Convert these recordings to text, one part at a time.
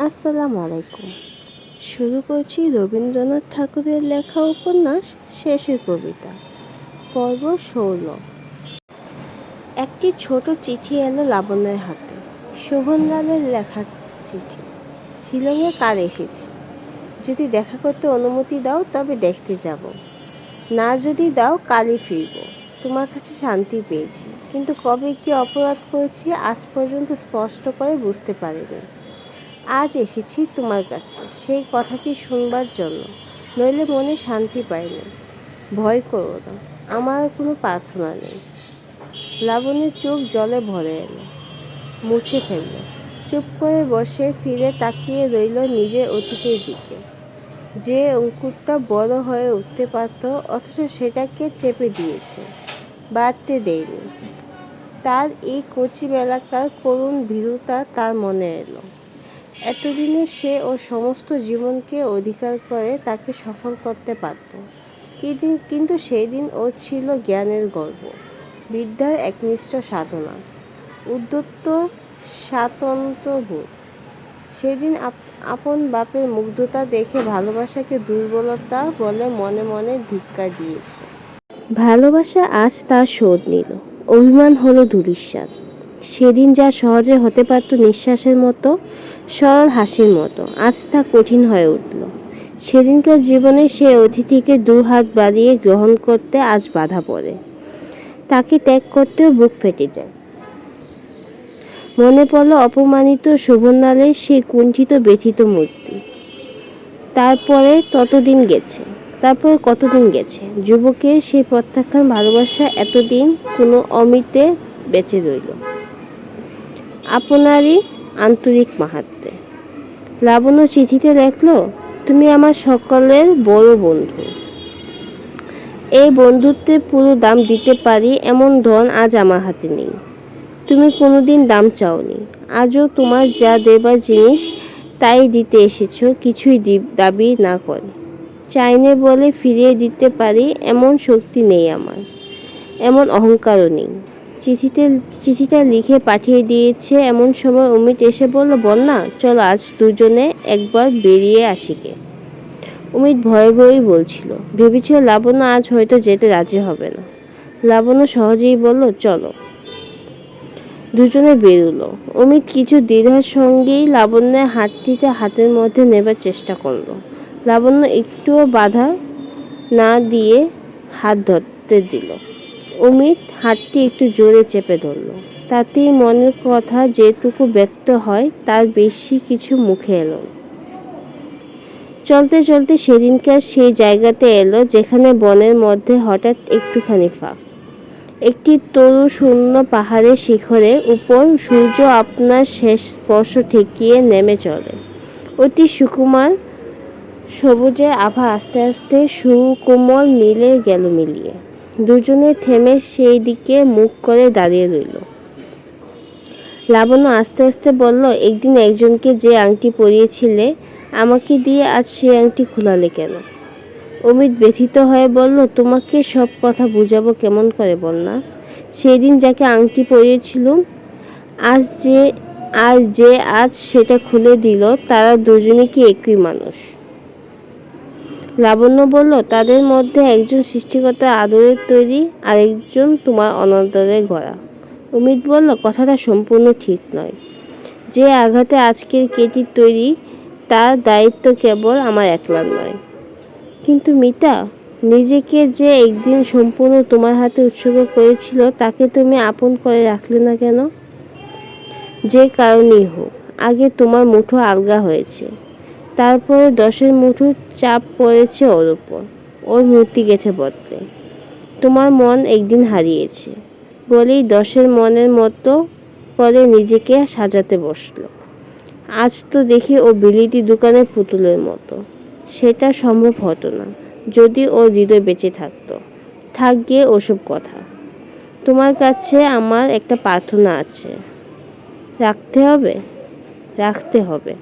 আসসালামু আলাইকুম। শুরু করছি রবীন্দ্রনাথ ঠাকুরের লেখা উপন্যাস, শেষের কবিতা, পর্ব ষোল। একটি ছোট চিঠি এলো লাবণ্যের হাতে। শোভনলালের লেখা চিঠি। শিলংয়ে কার এসেছি? যদি দেখা করতে অনুমতি দাও, তবে দেখতে যাব। না যদি দাও, কালই ফিরব। তোমার কাছে শান্তি পেয়েছি। কিন্তু কবে কি অপরাধ করেছি, আজ পর্যন্ত স্পষ্ট করে বুঝতে পারিনি। আজ এসেছি তোমার কাছে। সেই কথাটি শুনবার জন্য। নইলে মনে শান্তি পাইনি। ভয় করো না, আমার কোনো প্রার্থনা নেই। লাবণীর চোখ জলে ভরে এলো, মুছে ফেলল। চুপ করে বসে ফিরে তাকিয়ে রইল নিজের অতীতের দিকে। যে অঙ্কুরটা বড় হয়ে উঠতে পারত, অথচ সেটাকে চেপে দিয়েছে, বাড়তে দেয়নি। তার এই কচি বেলাকার করুণ ভীরুতা তার মনে এলো। এতদিনে সে ওর সমস্ত জীবনকে অধিকার করে তাকে সফল করতে পারত। কিন্তু সেই দিন ও ছিল জ্ঞানের গর্ব। বিদ্যার একনিষ্ঠ সাধনা। উদ্যত্ত স্বাতন্ত্র্যবোধ সেদিন আপন বাপের মুগ্ধতা দেখে ভালোবাসাকে দুর্বলতা বলে মনে মনে ধিক্কা দিয়েছে। ভালোবাসা আজ তার শোধ নিল। অভিমান হলো ধূলিসাৎ সেদিন যা সহজে হতে পারত নিঃশ্বাসের মতো সরল হাসির মতো। আজ তা কঠিন হয়ে উঠল। সেদিনকার জীবনে সে অতিথিকে দু হাত বাড়িয়ে গ্রহণ করতে আজ বাধা পড়ে। তাকে ত্যাগ করতেও বুক ফেটে যায়। মনে পড়ল অপমানিত শোভনলালের সেই কুণ্ঠিত ব্যথিত মূর্তি। তারপরে ততদিন গেছে। তারপরে কতদিন গেছে? যুবকের সেই প্রত্যাখ্যান ভালোবাসা এতদিন কোনো অমিতে বেঁচে রইল। আপনারই আন্তরিক মাহাত্মে। লাবণ্য চিঠিতে লেখলো তুমি আমার সকলের বড় বন্ধু। এই বন্ধুত্বের পুরো দাম দিতে পারি এমন ধন আজ আমার হাতে নেই। তুমি কোনোদিন দাম চাওনি। আজও তোমার যা দেবার জিনিস তাই দিতে এসেছ, কিছুই দাবি না করে। চাইনে বলে ফিরিয়ে দিতে পারি এমন শক্তি নেই আমার। এমন অহংকারও নেই। চিঠিতে, চিঠিটা লিখে পাঠিয়ে দিয়েছে। এমন সময় অমিত এসে বলল, বন্যা, চল আজ দুজনে একবার বেরিয়ে আসিকে অমিত ভয়ে ভয়েই বলছিল ভেবেছিল লাবণ্য আজ হয়তো যেতে রাজি হবে না? লাবণ্য সহজেই বলল, চলো। দুজনে বেরুলো। অমিত কিছু দ্বিধার সঙ্গেই লাবণ্যের হাতটিতে হাতের মধ্যে নেবার চেষ্টা করল। লাবণ্য একটুও বাধা না দিয়ে হাত ধরতে দিল। অমিত হাতটি একটু জোরে চেপে ধরল। তাতেই মনের কথা যেটুকু ব্যক্ত হয় তার বেশি কিছু মুখে এলো চলতে চলতে সেদিনকার সেই জায়গাতে এলো যেখানে বনের মধ্যে হঠাৎ একটুখানি ফাঁক। একটি তরু শূন্য পাহাড়ের শিখরে উপর সূর্য আপনার শেষ স্পর্শ ঠেকিয়ে নেমে চলে। অতি সুকুমার সবুজের আভা আস্তে আস্তে সুকোমল নীলে গেল মিলিয়ে। দুজনে থেমে সেই দিকে মুখ করে দাঁড়িয়ে রইল। লাবণ্য আস্তে আস্তে বলল, একদিন একজনকে যে আংটি পরিয়েছিলে, আমাকে দিয়ে আজ সেই আংটি খোলালে কেন? অমিত ব্যথিত হয়ে বলল, তোমাকে সব কথা বুঝাবো কেমন করে বল না সেই দিন যাকে আংটি পরিয়েছিলুম, আজ যে আর যে আজ সেটা খুলে দিল, তারা দুজনে কি একই মানুষ? লাবণ্য বলল, তাদের মধ্যে একজন সৃষ্টিকর্তা আদরের তৈরি আর একজন তোমার অনাদরের গড়া। অমিত বলল, কথাটা সম্পূর্ণ ঠিক নয়। যে আঘাতে আজকের কেটির তৈরি, তার দায়িত্ব কেবল আমার একলার নয়। কিন্তু মিতা, নিজেকে যে একদিন সম্পূর্ণ তোমার হাতে উৎসর্গ করেছিল, তাকে তুমি আপন করে রাখলে না কেন? যে কারণেই হোক, আগে তোমার মুঠো আলগা হয়েছে। তারপরে দশের মুঠো চাপ পড়েছে ওর উপর। ওর মূর্তি গেছে বদলে তোমার মন একদিন হারিয়েছে। বলেই দশের মনের মতো করে নিজেকে সাজাতে বসল। আজ তো দেখি ও বিলিতি দোকানের পুতুলের মতো। সেটা সম্ভব হতো না, যদি ও হৃদয় বেঁচে থাকতো। থাক গিয়ে ওসব কথা। তোমার কাছে আমার একটা প্রার্থনা আছে। রাখতে হবে? রাখতে হবে।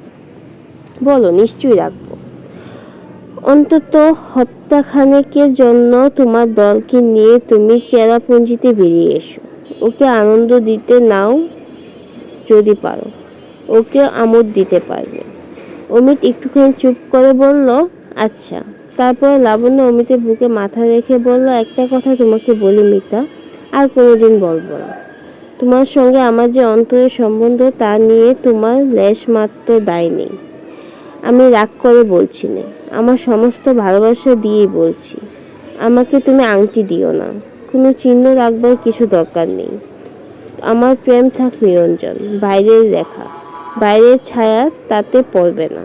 বলো, নিশ্চয়ই রাখব। অন্তত হত্যাখানেকের জন্য তোমার দলকে নিয়ে তুমি চেরাপুঞ্জিতে বেরিয়ে এসো। ওকে আনন্দ দিতে নাও যদি পারো। ওকে আমোদ দিতে পারবে। অমিত একটুখানি চুপ করে বলল আচ্ছা। তারপর লাবণ্য অমিতের বুকে মাথা রেখে বলল, একটা কথা তোমাকে বলি মিতা, আর কোনোদিন বলব না। তোমার সঙ্গে আমার যে অন্তরের সম্বন্ধ তা নিয়ে তোমার লেশ মাত্র দায় নেই। আমি রাগ করে বলছি না। আমার সমস্ত ভালোবাসা দিয়েই বলছি। আমাকে তুমি আংটি দিও না। কোনো চিহ্ন রাখবার কিছু দরকার নেই। আমার প্রেম থাক নিরঞ্জন, বাইরের লেখা। বাইরের ছায়া তাতে পড়বে না।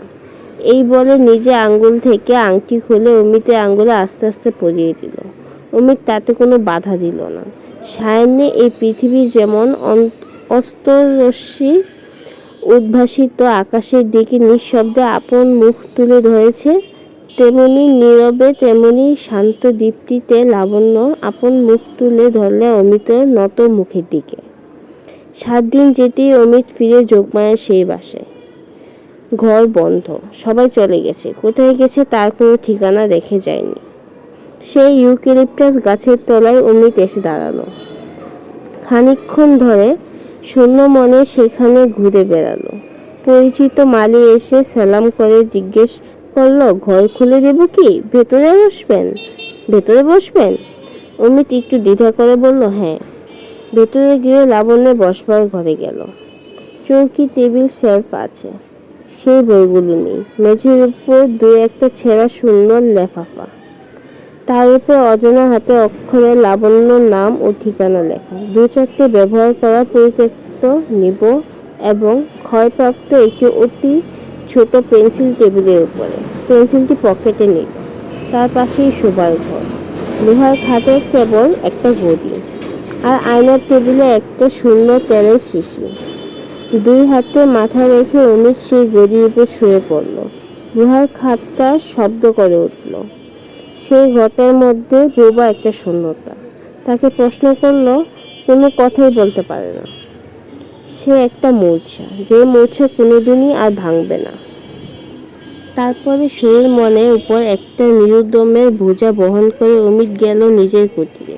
এই বলে নিজে আঙ্গুল থেকে আংটি খুলে অমিতের আঙ্গুলে আস্তে আস্তে পরিয়ে দিল। অমিত তাতে কোনো বাধা দিল না। সায়ান্নে এই পৃথিবী যেমন অস্তরশ্মি উদ্ভাসিত আকাশের দিকে নিঃশব্দে আপন মুখ তুলে ধরেছে, তেমনি নীরবে, তেমনি শান্ত দীপ্তিতে লাবণ্য আপন মুখ তুলে ধরলে অমিতের নত মুখের দিকে। সাত দিন যেতেই অমিত ফিরে যোগমায়ার সেই বাসায় ঘর বন্ধ, সবাই চলে গেছে, কোথায় গেছে তার কোনো ঠিকানা রেখে যায়নি। সেই ইউক্যালিপটাস গাছের তলায় অমিত এসে দাঁড়াল। খানিকক্ষণ ধরে শূন্য মনে সেখানে ঘুরে বেড়ালো। পরিচিত মালি এসে সালাম করে জিজ্ঞেস করল, ঘর খুলে দেব কি? ভেতরে বসবেন? ভেতরে বসবেন? অমিত একটু দ্বিধা করে বলল হ্যাঁ। ভেতরে গিয়ে লাবণ্য বসবার ঘরে গেল। চৌকি, টেবিল, শেলফ আছে। সেই বইগুলো নেই। মেঝের উপর দু একটা ছেঁড়া সুন্দর লেফাফা। তার উপর অজানা হাতে অক্ষরে লাবণ্য নাম ও ঠিকানা লেখা। দু চারটে ব্যবহার করা পরিত্যক্ত নিব এবং ক্ষয়প্রাপ্ত একটি অতি ছোট পেন্সিল টেবিলের উপরে। পেন্সিলটি পকেটে নিল। তার পাশেই শোবার ঘর। লোহার খাটে কেবল একটা গদি আর আয়নার টেবিলে একটা শূন্য তেলের শিশি। দুই হাতে মাথা রেখে অমিত সেই গদির উপর শুয়ে পড়ল। লোহার খাটটা শব্দ করে উঠল। সেই ঘরটার মধ্যে বোবা একটা শূন্যতা। তাকে প্রশ্ন করল, কোনো কথাই বলতে পারে না। সে একটা মূর্ছা, যে মূর্ছা কোনোদিনই আর ভাঙবে না। তারপরে শরীর মনের উপর একটা নিরুদ্যমের বোঝা বহন করে অমিত গেল নিজের কুটিরে।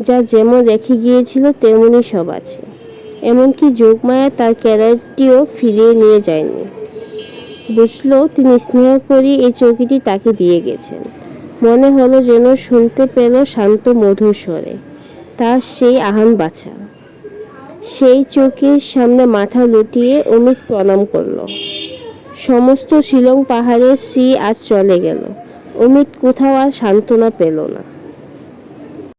যা যেমন রেখে গিয়েছিল, তেমনি সব আছে। এমনকি যোগমায়া তার ক্যারেটটিও ফিরিয়ে নিয়ে যায়নি। বুঝলো তিনি স্নেহ করি এই চৌকিটি তাকে দিয়ে গেছেন। মনে হলো যেন শুনতে পেল শান্ত মধুর স্বরে তার সেই আহান বাছা। সেই চৌকির সামনে মাথা লুটিয়ে অমিত প্রণাম করল। সমস্ত শিলং পাহাড়ের শ্রী আজ চলে গেল। অমিত কোথাও আর সান্ত্বনা পেল না।